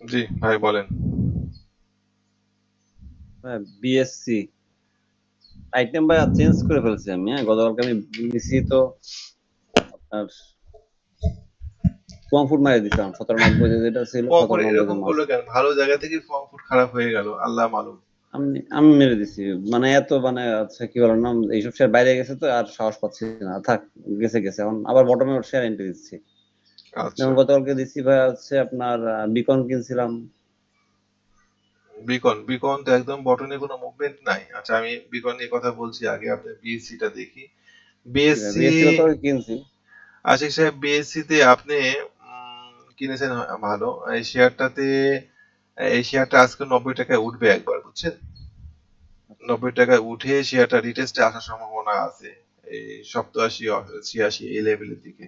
জি ভাই বলেন। হ্যাঁ বিএসসি আইটেম ভাই চেঞ্জ করে ফেলছি আমি হ্যাঁ গতকালকে আমি নিছি তো আপনার ফুড মারিয়ে দিছিলাম সতেরো নব্বই যেটা ছিল ফর্ম ভালো জায়গা থেকে ফর্ম ফুড খারাপ হয়ে গেল আল্লাহ মালুম। আমি আমি মেরে দিছি মানে এত মানে আচ্ছা কি বলার নাম এইসব শেয়ার বাইরে গেছে তো আর সাহস পাচ্ছি না থাক গেছে গেছে এখন আবার বটমে শেয়ার এন্ট্রি দিচ্ছি। যেমন গতকালকে দিচ্ছি ভাই হচ্ছে আপনার বিকন কিনছিলাম। বিকন বিকন তো একদম বটনে কোনো মুভমেন্ট নাই। আচ্ছা আমি বিকন নিয়ে কথা বলছি আগে আপনি বিএসসি টা দেখি বিএসসি কিনছি। আশিক সাহেব বিএসসি তে আপনি কিনেছেন ভালো। এই শেয়ারটাতে এই শেয়ারটা আজকে নব্বই টাকায় উঠবে একবার বুঝছেন? নব্বই টাকায় উঠে শেয়ারটা রিটেস্টে আসার সম্ভাবনা আছে। এই সপ্তাশি ছিয়াশি এই লেভেলের দিকে।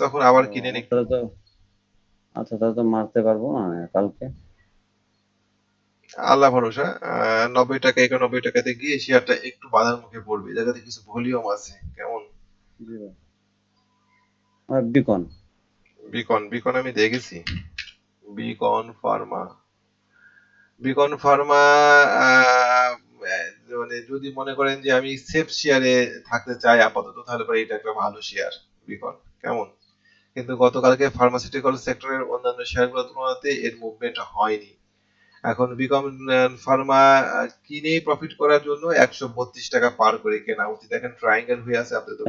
তখন আবার কিনে তো আচ্ছা তাহলে তো মারতে পারব না কালকে। আল্লাহ ভরসা নব্বই টাকা একানব্বই টাকাতে গিয়ে শেয়ারটা একটু বাধার মুখে পড়বে। জায়গাতে কিছু ভলিউম আছে কেমন? আর বিকন বিকন বিকন আমি দেখেছি। বিকন ফার্মা বিকন ফার্মা মানে যদি মনে করেন যে আমি সেফ শেয়ারে থাকতে চাই আপাতত তাহলে পরে এটা একটা ভালো শেয়ার বিকন কেমন? কিন্তু গতকালকে ফার্মাসিউটিক্যাল সেক্টরের অন্যান্য শেয়ারগুলোর তুলনাতে এর মুভমেন্ট হয়নি। এখন বিকম ফার্মা কিনে প্রফিট করার জন্য একশো বত্রিশ টাকা পার করে কেনা। উচিত দেখেন ট্রায়াঙ্গেল হয়ে আছে আপনি তো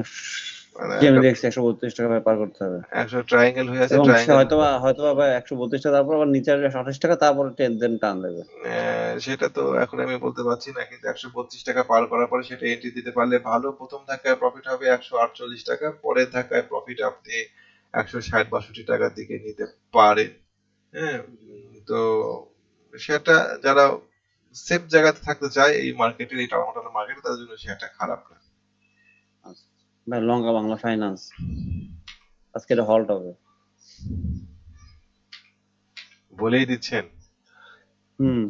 মানে কি আমি দেখছি একশো বত্রিশ টাকা ভাই পার করতে হবে। একশো ট্রায়াঙ্গেল হয়ে আছে হয়তো হয়তো একশো বত্রিশ টাকা তারপর আবার নিচে আসবে আঠাশ টাকা তারপরে টেন দেন টান দেবে। আহ, সেটা তো এখন আমি বলতে পারছি না কিন্তু একশো বত্রিশ টাকা পার করার পরে সেটা এন্ট্রি দিতে পারলে ভালো। প্রথম ধাক্কায় প্রফিট হবে একশো আটচল্লিশ টাকা পরের ধাক্কায় প্রফিট আপনি একশো ষাট বাষট্টি টাকার দিকে নিতে পারে। হ্যাঁ তো সেটা যারা সেফ জায়গাতে থাকতে চায় এই মার্কেটের এই টাকামাটার মার্কেটে তাদের জন্য সেটা খারাপ না। ভাই লঙ্কা বাংলা ফাইন্যান্স আজকে এটা হল্ট হবে। বলেই দিচ্ছেন। হুম।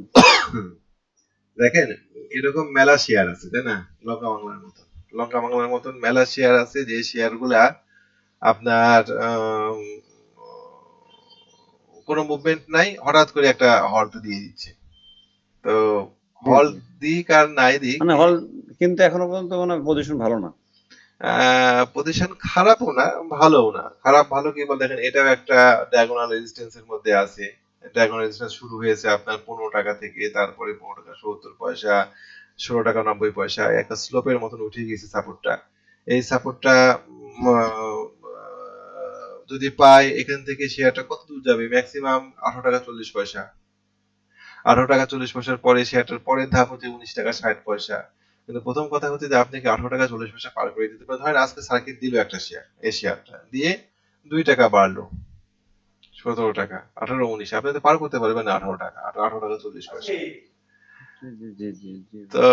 দেখেন এরকম মেলা শেয়ার আছে তাই না? লঙ্কা বাংলার মতন। লঙ্কা বাংলার মতন মেলা শেয়ার আছে যে শেয়ারগুলা আপনার কোনো মুভমেন্ট নাই হঠাৎ করে একটা হল্ট দিয়ে দিচ্ছে। তো হল্ট দিক আর নাই দিক মানে হল কিন্তু এখনও পর্যন্ত মানে পজিশন ভালো না। পজিশন খারাপও না ভালোও না। খারাপ ভালো কি বল দেখেন এটাও একটা ডায়াগোনাল রেজিস্ট্যান্সের মধ্যে আছে। ডায়াগোনাল রেজিস্ট্যান্স শুরু হয়েছে আপনার পনেরো টাকা থেকে তারপরে পনেরো টাকা সত্তর পয়সা ষোলো টাকা নব্বই পয়সা। একটা স্লোপের মতন উঠে গেছে সাপোর্টটা এই সাপোর্টটা যদি পাই এখান থেকে শেয়ারটা কত দূর যাবে? ম্যাক্সিমাম আঠারো টাকা চল্লিশ পয়সা। আঠারো টাকা চল্লিশ পয়সার পরে শেয়ারটার পরের ধাপ হচ্ছে উনিশ টাকা ষাট পয়সা। কিন্তু প্রথম কথা হচ্ছে যে আপনি কি আঠারো টাকা চল্লিশ পয়সা পার করে দিতে পারেন? ধরেন আজকে সার্কিট দিল একটা শেয়ার এই শেয়ারটা দিয়ে দুই টাকা বাড়লো। সতেরো টাকা আঠারো উনিশ। আপনি তো পার করতে পারবেন আঠারো টাকা আঠারো টাকা চল্লিশ পয়সা। তো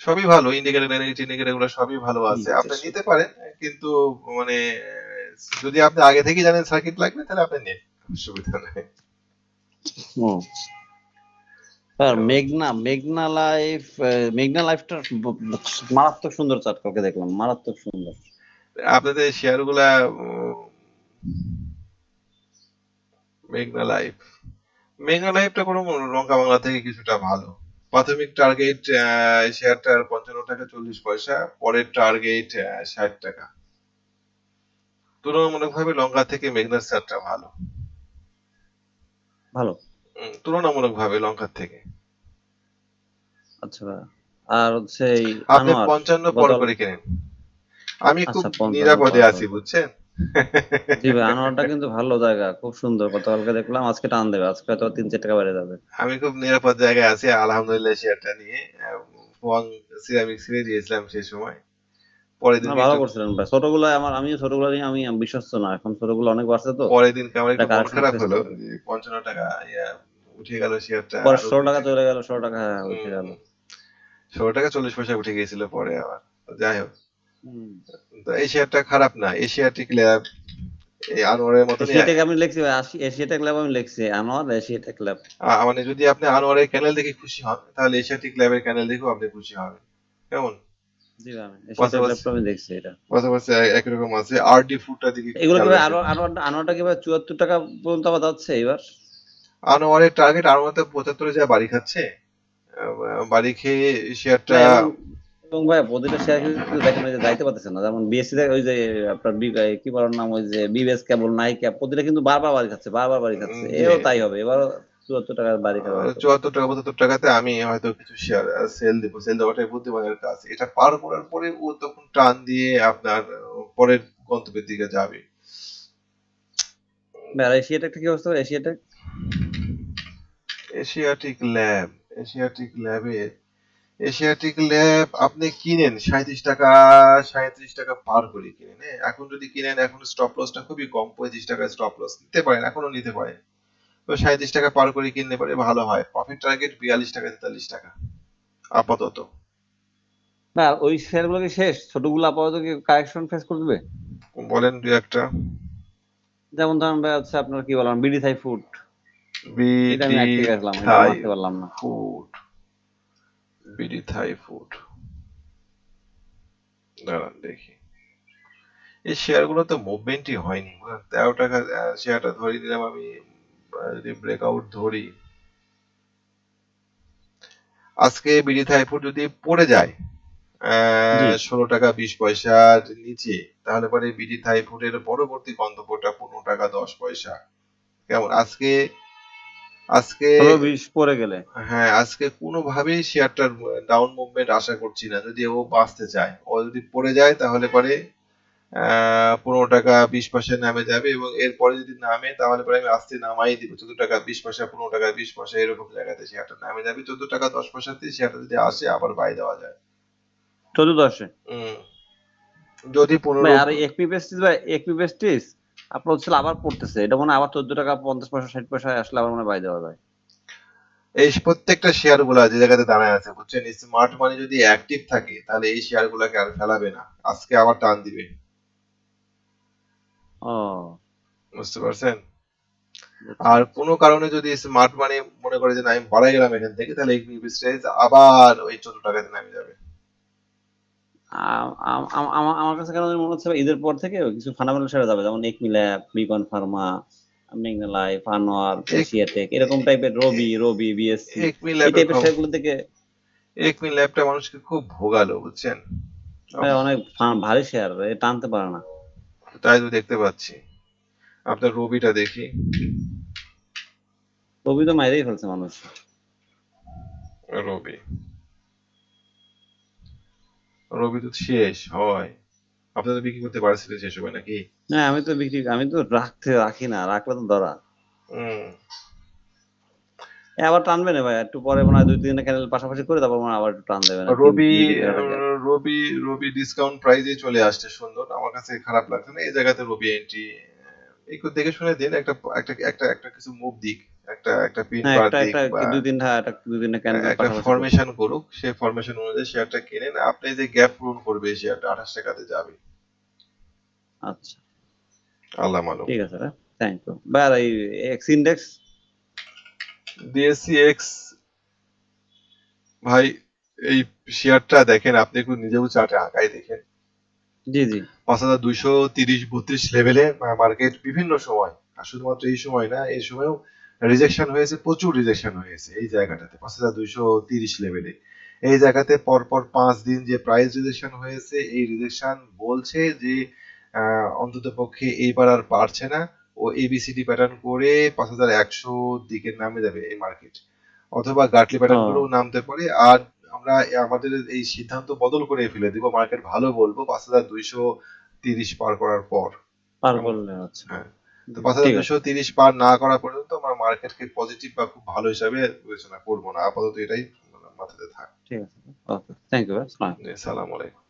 সবই ভালো ইন্ডিকেটর এনার্জি ইন্ডিকেটরগুলো সবই ভালো আছে। আপনি নিতে পারেন কিন্তু মানে যদি আপনি আগে থেকে জানেন সার্কিট লাগবে তাহলে আপনি নিন। অসুবিধা নেই। স্যার মেঘনা মেঘনা লাইফ মেঘনা লাইফটা মারাত্মক সুন্দর চার্ট কালকে দেখলাম মারাত্মক সুন্দর। আপনাদের শেয়ারগুলা মেঘনা লাইফ মেঘনা লাইফটা কোনো লঙ্কা বাংলা থেকে কিছুটা ভালো। প্রাথমিক টার্গেট শেয়ারটার পঞ্চান্ন টাকা চল্লিশ পয়সা পরের টার্গেট ষাট টাকা। তুলনামূলকভাবে লঙ্কা থেকে মেঘনার শেয়ারটা ভালো। ভালো? তুলনামূলকভাবে লঙ্কার থেকে। আচ্ছা আর হচ্ছে আপনি পঞ্চান্ন পর করে কেনেন। আমি খুব আচ্ছা, 55 নিরাপদে আছি বুঝছেন? জি ভাই আনোয়ারটা কিন্তু ভালো জায়গা খুব সুন্দর। গতকালকে দেখলাম আজকে টান দেবে আজকে হয়তো তিন চার টাকা বেড়ে যাবে। আমি খুব নিরাপদ জায়গায় আছি আলহামদুলিল্লাহ শেয়ারটা নিয়ে। ফোয়াং সিরামিক ছেড়ে দিয়েছিলাম সেই সময়। পরের দিন ভালো করছিলেন ভাই। ছোটগুলো আমার আমিও ছোটগুলো নিয়ে আমি বিশ্বস্ত না এখন ছোটগুলো অনেক বাড়ছে তো। পরের দিন আমার একটু মন খারাপ হলো পঞ্চান্ন টাকা উঠে গেল শেয়ারটা। পরে ষোলো টাকা চলে গেল ষোলো টাকা হ্যাঁ উঠে গেল। ষোলো টাকা চল্লিশ পয়সা উঠে গিয়েছিল পরে আবার। যাই হোক তো এই শেয়ারটা খারাপ না এই শেয়ারটি ক্লিয়ার এই আনোয়ারের মতনই এশিয়াটেক আমি লিখছি এশিয়াটেক ল্যাব আমি লিখছি আনোয়ার এশিয়াটেক ল্যাব মানে যদি আপনি আনোয়ারের ক্যানেল দেখে খুশি হন তাহলে এশিয়াটিক ল্যাবের ক্যানেল দেখেও আপনি খুশি হবেন। কেমন? এশিয়াটেক আছে আরডি দিকে এগুলো। আরও আনোয়ারটা কি চুয়াত্তর টাকা পর্যন্ত আবার যাচ্ছে এবার? আনোয়ারের টার্গেট আনোয়ার পঁচাত্তরে যা বাড়ি খাচ্ছে। বাড়ি খেয়ে শেয়ারটা এবং- ভাই প্রতিটা শেয়ার কিন্তু দেখেন ওই যে যাইতে পারতেছে না। যেমন বিএসসি ওই যে আপনার কি বলার নাম ওই যে বিবেস কেবল নাই ক্যাপ প্রতিটা কিন্তু বারবার বাড়ি খাচ্ছে বারবার বাড়ি খাচ্ছে। এও তাই হবে। এবারও চুয়াত্তর টাকার বাড়ি খাবে চুয়াত্তর টাকা পঁচাত্তর টাকাতে আমি হয়তো কিছু শেয়ার সেল দিব। সেল দেওয়াটাই বুদ্ধিমানের কাজ। এটা পার করার পরে ও তখন টান দিয়ে আপনার পরের গন্তব্যের দিকে যাবে। আর কি অবস্থা এশিয়াটেক এশিয়াটিক ল্যাব এশিয়াটিক ল্যাবে এশিয়াটিক ল্যাব আপনি কিনেন সাঁত্রিশ টাকা সাঁত্রিশ টাকা পার করে কিনেন হ্যাঁ? এখন যদি কিনেন এখন স্টপ লসটা খুবই কম পঁয়ত্রিশ টাকা স্টপ লস নিতে পারেন এখনও নিতে পারেন। তো সাঁত্রিশ টাকা পার করে কিনলে পারে ভালো হয়। প্রফিট টার্গেট বিয়াল্লিশ টাকা তেতাল্লিশ টাকা আপাতত। না ওই শেয়ারগুলো কি শেষ? ছোটগুলো আপাতত কি কারেকশন ফেস করবে বলেন দুই একটা। যেমন ধরেন ভাই হচ্ছে আপনার কি বললাম BD Thai food BD Thai food BD Thai food দাঁড়ান দেখি। এই মুভমেন্টই হয়নি। তেরো টাকা শেয়ারটা ধরে নিলাম আমি যদি ব্রেকআউট ধরি। আজকে বিডি থাই ফুড যদি পড়ে যায়। ষোলো টাকা বিশ পয়সার নিচে তাহলে পরে বিডি থাই ফুডের পরবর্তী গন্তব্যটা পনেরো টাকা দশ পয়সা। কেমন? আজকে আজকে বিশ পরে গেলে। হ্যাঁ আজকে কোনোভাবেই শেয়ারটার ডাউন মুভমেন্ট আশা করছি না। যদি ও বাঁচতে চায় ও যদি পড়ে যায় তাহলে পরে আহ পনেরো টাকা বিশ পয়সা নামে যাবে এবং এরপরে যদি নামে তাহলে পরে আমি আস্তে নামাই দিব। চোদ্দ টাকা বিশ পয়সা পনেরো টাকা বিশ পয়সা এরকম জায়গাতে শেয়ারটা নামে যাবে। চোদ্দ টাকা দশ পয়সাতে শেয়ারটা যদি আসে আবার বাই দেওয়া যায়। চোদ্দ দশে? হুম। যদি পনেরো আর একপি পেস্টিস ভাই একপি পেস্টিস আপনার হচ্ছে আবার পড়তেছে। এটা মনে আবার চোদ্দ টাকা পঞ্চাশ পয়সা ষাট পয়সা আসলে আবার মনে বাই দেওয়া যায়। এই প্রত্যেকটা শেয়ারগুলা যে জায়গাতে দাঁড়ায় আছে বুঝছেন? স্মার্ট মানি যদি অ্যাক্টিভ থাকে তাহলে এই শেয়ার গুলাকে আর ফেলাবে না। আজকে আবার টান দিবে। ও। বুঝতে পারছেন? আর কোনো কারণে যদি স্মার্ট মানি মনে করে যে আমি বাড়াই গেলাম এখান থেকে তাহলে স্টেজ আবার ওই চোদ্দ টাকাতে নামে যাবে। আমার কাছে কেন মনে হচ্ছে ঈদের পর থেকে কিছু ফান্ডামেন্টাল শেয়ার যাবে যেমন একমি ল্যাব বিকন ফার্মা মেগনা লাইফ আনোয়ার এশিয়াটেক এরকম টাইপের রবি রবি বিএসসি এই টাইপের শেয়ারগুলো থেকে এক মিল ল্যাবটা মানুষকে খুব ভোগালো বুঝছেন? ভাই অনেক ভারী শেয়ার টানতে পারে না। তাই তো দেখতে পাচ্ছি। আপনার রবিটা দেখি। রবি তো মাইরেই ফেলছে মানুষ। রবি রবি তো শেষ হয়। আপনারা তো বিক্রি করতে পারছিলেন শেষ হবে নাকি? হ্যাঁ আমি তো বিক্রি আমি তো রাখতে রাখি না রাখলে তো ধরা। আবার টানবে না ভাই একটু পরে মনে হয় দুই তিনটা ক্যানেল পাশাপাশি করে তারপর মনে আবার একটু টান দেবে না রবি। রবি রবি ডিসকাউন্ট প্রাইজে চলে আসছে সুন্দর আমার কাছে খারাপ লাগছে না এই জায়গাতে রবি এন্ট্রি একটু দেখে শুনে দিন একটা একটা একটা একটা কিছু মুভ দিক। একটা একটা পিন হ্যাঁ দিক বা একটা একটা ফরমেশন করুক সেই ফরমেশন অনুযায়ী শেয়ারটা কিনেন আপনি যে গ্যাপ পূরণ করবে এই শেয়ারটা আঠাশ টাকাতে যাবে। আচ্ছা। আল্লাহ মালুম ঠিক আছে থ্যাংক ইউ এই এক্স ইন্ডেক্স ডিএসসি এক্স ভাই এই শেয়ারটা দেখেন আপনি একটু নিজেও চার্টে আঁকাই দেখেন। জি জি। পাঁচ হাজার দুইশো তিরিশ বত্রিশ লেভেলে মার্কেট বিভিন্ন সময় আর শুধুমাত্র এই সময় না এই সময়ও রিজেকশন হয়েছে প্রচুর রিজেকশন হয়েছে এই জায়গাটাতে পাঁচ হাজার দুইশো তিরিশ লেভেলে এই জায়গাতে পরপর পাঁচ দিন যে প্রাইস রিজেকশন হয়েছে এই রিজেকশন বলছে যে অন্তত পক্ষে এইবার আর পারছে না। ও এবিসিডি প্যাটার্ন করে পাঁচ হাজার একশো দিকে নামে যাবে এই মার্কেট অথবা গাটলি প্যাটার্ন। করেও নামতে পারে। আর আমরা আমাদের এই সিদ্ধান্ত বদল করে ফেলে দিব মার্কেট ভালো বলব পাঁচ হাজার দুইশো তিরিশ পার করার পর। পার করলে আচ্ছা। হ্যাঁ। তো পাঁচ হাজার দুশো তিরিশ পার না করা পর্যন্ত আমরা মার্কেটকে পজিটিভ বা খুব ভালো হিসাবে বিবেচনা করব না। আপাতত এটাই মাথাতে থাক। ঠিক আছে। ওকে থ্যাংক ইউ আসসালামু সালাম আলাইকুম।